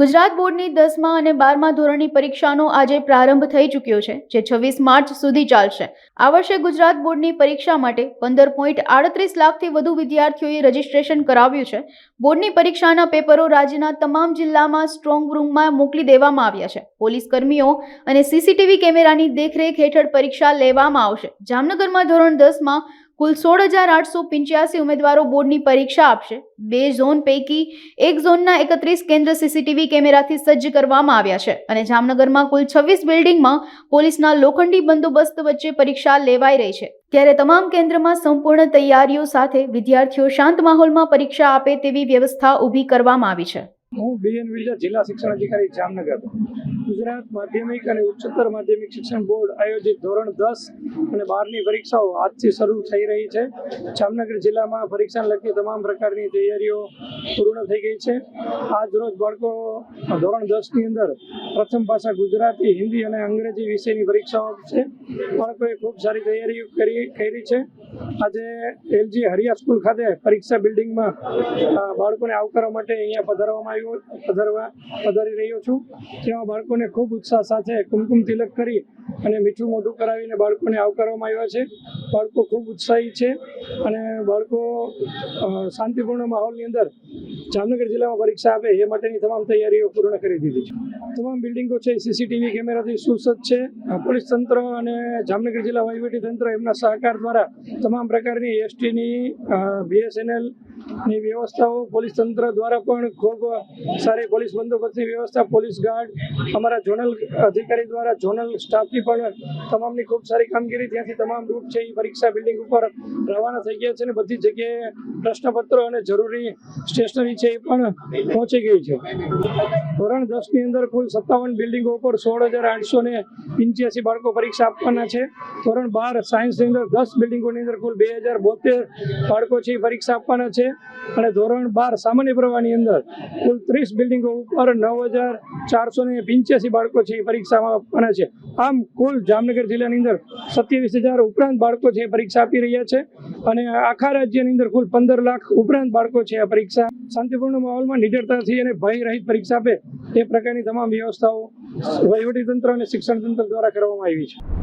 ગુજરાત બોર્ડની દસમા અને બારમા ધોરણની પરીક્ષાનો આજે પ્રારંભ થઈ ચૂક્યો છે, જે છવ્વીસ માર્ચ સુધી ચાલશે. આ વર્ષે ગુજરાત બોર્ડની પરીક્ષા માટે પંદર પોઈન્ટ આડત્રીસ લાખથી વધુ વિદ્યાર્થીઓએ રજીસ્ટ્રેશન કરાવ્યું છે. બોર્ડની પરીક્ષાના પેપરો રાજ્યના તમામ જિલ્લામાં સ્ટ્રોંગ રૂમમાં મોકલી દેવામાં આવ્યા છે. પોલીસ કર્મીઓ અને સીસીટીવી કેમેરાની દેખરેખ હેઠળ પરીક્ષા લેવામાં આવશે. જામનગરમાં ધોરણ દસમાં કુલ સોળ હજાર આઠસો પંચ્યાસી ઉમેદવારો બોર્ડની પરીક્ષા આપશે. બે ઝોન પૈકી એક ઝોનના એકત્રીસ કેન્દ્ર સીસીટીવી કેમેરાથી સજ્જ કરવામાં આવ્યા છે અને જામનગરમાં કુલ છવ્વીસ બિલ્ડિંગમાં પોલીસના લોખંડી બંદોબસ્ત વચ્ચે પરીક્ષા લેવાઈ રહી છે. ત્યારે તમામ કેન્દ્રમાં સંપૂર્ણ તૈયારીઓ સાથે વિદ્યાર્થીઓ શાંત માહોલમાં પરીક્ષા આપે તેવી વ્યવસ્થા ઊભી કરવામાં આવી છે. હું બિલિયન વિલ્ડર જિલ્લા શિક્ષણ અધિકારી જામનગર. ગુજરાત માધ્યમિક અને ઉચ્ચતર માધ્યમિક શિક્ષણ બોર્ડ આયોજિત ધોરણ દસ અને બારની પરીક્ષાઓ આજથી શરૂ થઈ રહી છે. જામનગર જિલ્લામાં પરીક્ષાને લગતી તમામ પ્રકારની તૈયારીઓ પૂર્ણ થઈ ગઈ છે. આજ રોજ બાળકો ધોરણ દસની અંદર પ્રથમ ભાષા ગુજરાતી, હિન્દી અને અંગ્રેજી વિષયની પરીક્ષાઓ છે બાળકોએ ખૂબ સારી તૈયારીઓ કરી કરી છે. આજે એલજી હરિયા સ્કૂલ ખાતે પરીક્ષા બિલ્ડિંગમાં બાળકોને આવકારવા માટે અહીંયા પધારવામાં આવ્યો, પધારવા, પધારી રહ્યો છું. જેમાં બાળકોને ખૂબ ઉત્સાહ સાથે કુમકુમ તિલક કરી અને મીઠું મોઢું કરાવીને બાળકોને આવકારવામાં આવ્યા છે. બાળકો ખૂબ ઉત્સાહી છે અને બાળકો શાંતિપૂર્ણ માહોલની અંદર જામનગર જિલ્લામાં પરીક્ષા આપે એ માટેની તમામ તૈયારીઓ પૂર્ણ કરી દીધી છે. તમામ બિલ્ડિંગો છે, સીસીટીવી કેમેરાથી સુસજ્જ છે. પોલીસ તંત્ર અને જામનગર જિલ્લા વહીવટી તંત્ર એમના સહકાર દ્વારા તમામ પ્રકારની એસટીની બીએસએનએલ ની વ્યવસ્થાઓ પોલીસ તંત્ર દ્વારા પણ ખૂબ સારી પોલીસ બંદોબસ્તની વ્યવસ્થા, પોલીસ ગાર્ડ, અમારા ઝોનલ અધિકારી દ્વારા, ઝોનલ સ્ટાફની પણ તમામની ખૂબ સારી કામગીરી. ત્યાંથી તમામ રૂટ છે એ પરીક્ષા બિલ્ડિંગ ઉપર રવાના થઈ ગયા છે અને બધી જગ્યાએ પ્રશ્નપત્રો અને જરૂરી સ્ટેશનરી છે એ પણ પહોંચી ગઈ છે. ધોરણ દસની અંદર કુલ સત્તાવન બિલ્ડિંગો ઉપર સોળ હજાર આઠસો ને પંચ્યાસી બાળકો પરીક્ષા આપવાના છે. ધોરણ બાર સાયન્સની અંદર દસ બિલ્ડિંગોની અંદર કુલ બે હજાર બોતેર બાળકો છે એ પરીક્ષા આપવાના છે. અને ધોરણ બાર સામાન્ય પ્રવાહની અંદર કુલ ત્રીસ બિલ્ડિંગો ઉપર નવ હજાર ચારસો ને પંચ્યાસી બાળકો છે પરીક્ષામાં આપવાના છે. આમ કુલ જામનગર જિલ્લાની અંદર સત્યાવીસ હજાર ઉપરાંત બાળકો છે એ પરીક્ષા આપી રહ્યા છે અને આખા રાજ્યની અંદર કુલ પંદર લાખ ઉપરાંત બાળકો છે આ પરીક્ષા. શાંતિપૂર્ણ માહોલમાં નિડરતાથી અને ભય રહિત પરીક્ષા આપે એ પ્રકારની તમામ વ્યવસ્થાઓ વહીવટી તંત્ર અને શિક્ષણ તંત્ર દ્વારા કરવામાં આવી છે.